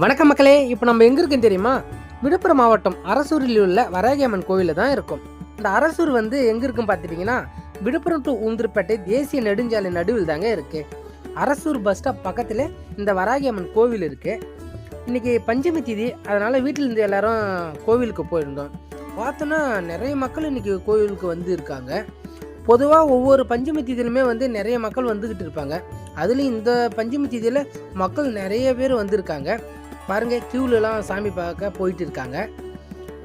வணக்கம் மக்களே இப்போ நம்ம எங்க இருக்குன்னு தெரியுமா? விழுப்புரம் மாவட்டம் அரசூரில் உள்ள வராகியம்மன் கோவிலில் தான் இருக்கும். இந்த அரசூர் வந்து எங்க இருக்குன்னு பார்த்துட்டிங்கன்னா விழுப்புரம் டு உந்திரப்பேட்டை தேசிய நெடுஞ்சாலை நடுவில் தாங்க இருக்கு. அரசூர் பஸ் ஸ்டாப் பக்கத்தில் இந்த வராகியம்மன் கோவில் இருக்கு. இன்னைக்கு பஞ்சமி திதி அதனால வீட்டில் இருந்து எல்லாரும் கோவிலுக்கு போயிருந்தோம். பார்த்தோன்னா நிறைய மக்கள் இன்னைக்கு கோவிலுக்கு வந்து இருக்காங்க. பொதுவாக ஒவ்வொரு பஞ்சமி திதியிலுமே வந்து நிறைய மக்கள் வந்துக்கிட்டு இருப்பாங்க. அதுலேயும் இந்த பஞ்சமி தீதியில் மக்கள் நிறைய பேர் வந்திருக்காங்க. பாருங்கள் க்யூலெலாம் சாமி பார்க்க போயிட்டு இருக்காங்க.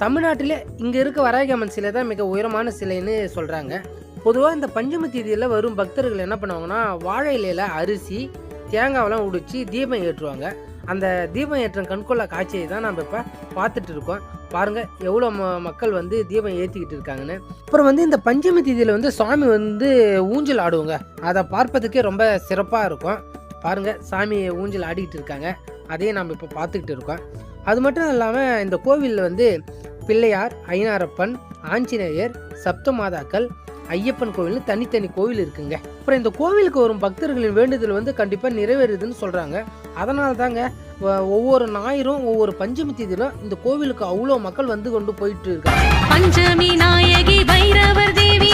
தமிழ்நாட்டில் இங்கே இருக்க வராயகம்மன் சிலை தான் மிக உயரமான சிலைன்னு சொல்கிறாங்க பொதுவாக இந்த பஞ்சமி தேதியில் வரும் பக்தர்கள் என்ன பண்ணுவாங்கன்னா வாழை இலையில் அரிசி தேங்காவெல்லாம் உடிச்சு தீபம் ஏற்றுவாங்க. அந்த தீபம் ஏற்றும் கண்கொள்ள காட்சியை தான் நம்ம இப்போ பார்த்துட்டு இருக்கோம். பாருங்கள் எவ்வளோ ம மக்கள் வந்து தீபம் ஏற்றிக்கிட்டு இருக்காங்கன்னு. அப்புறம் வந்து இந்த பஞ்சமி தேதியில் வந்து சாமி வந்து ஊஞ்சல் ஆடுவோங்க. அதை பார்ப்பதுக்கே ரொம்ப சிறப்பாக இருக்கும். பாருங்கள் சாமி ஊஞ்சல் ஆடிக்கிட்டு இருக்காங்க. அதையும் நம்ம இப்போ பார்த்துக்கிட்டு இருக்கோம். அது மட்டும் இல்லாமல் இந்த கோவிலில் வந்து பிள்ளையார் ஐநாரப்பன் ஆஞ்சநேயர் சப்த மாதாக்கள் ஐயப்பன் கோவில்னு தனித்தனி கோவில் இருக்குங்க. அப்புறம் இந்த கோவிலுக்கு வரும் பக்தர்களின் வேண்டுதல் வந்து கண்டிப்பாக நிறைவேறுதுன்னு சொல்கிறாங்க அதனால தாங்க ஒவ்வொரு ஞாயிறும் ஒவ்வொரு பஞ்சமி தேதியிலும் இந்த கோவிலுக்கு அவ்வளோ மக்கள் வந்து கொண்டு போயிட்டு இருக்காங்க. பஞ்சமி நாயகி பைரவர் தேவி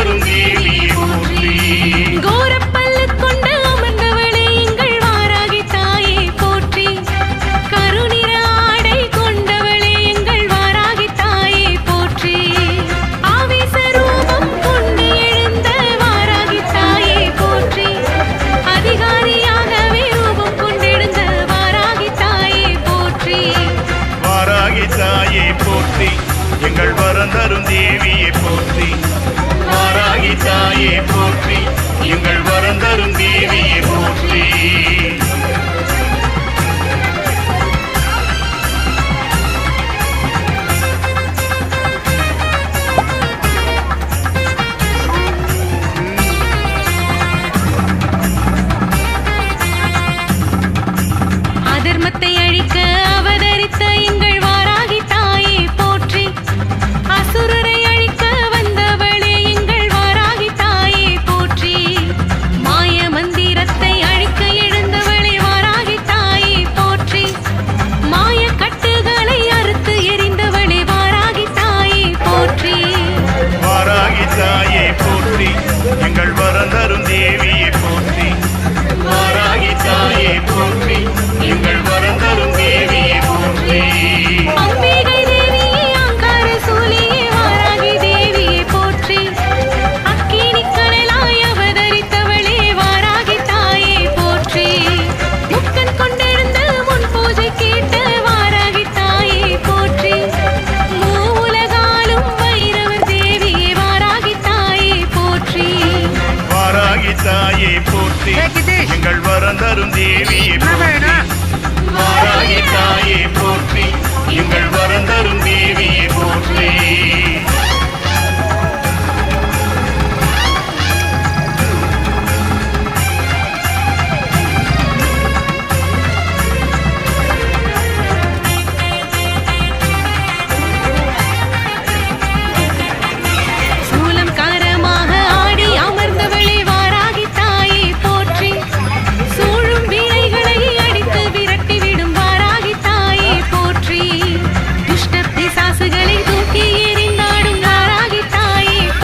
கருணீவி Adams தாயே போற்றி எங்கள் வரந்தரும் தேவியை போற்றி. மாராகி தாயே போற்றி எங்கள் வரந்தரும் தேவியை போற்றி. தாயே போற்றி. எங்கள் வரம் தரும் தேவியே போற்றி. தாயே போற்றி. எங்கள் வரம் தரும் தேவியே போற்றி.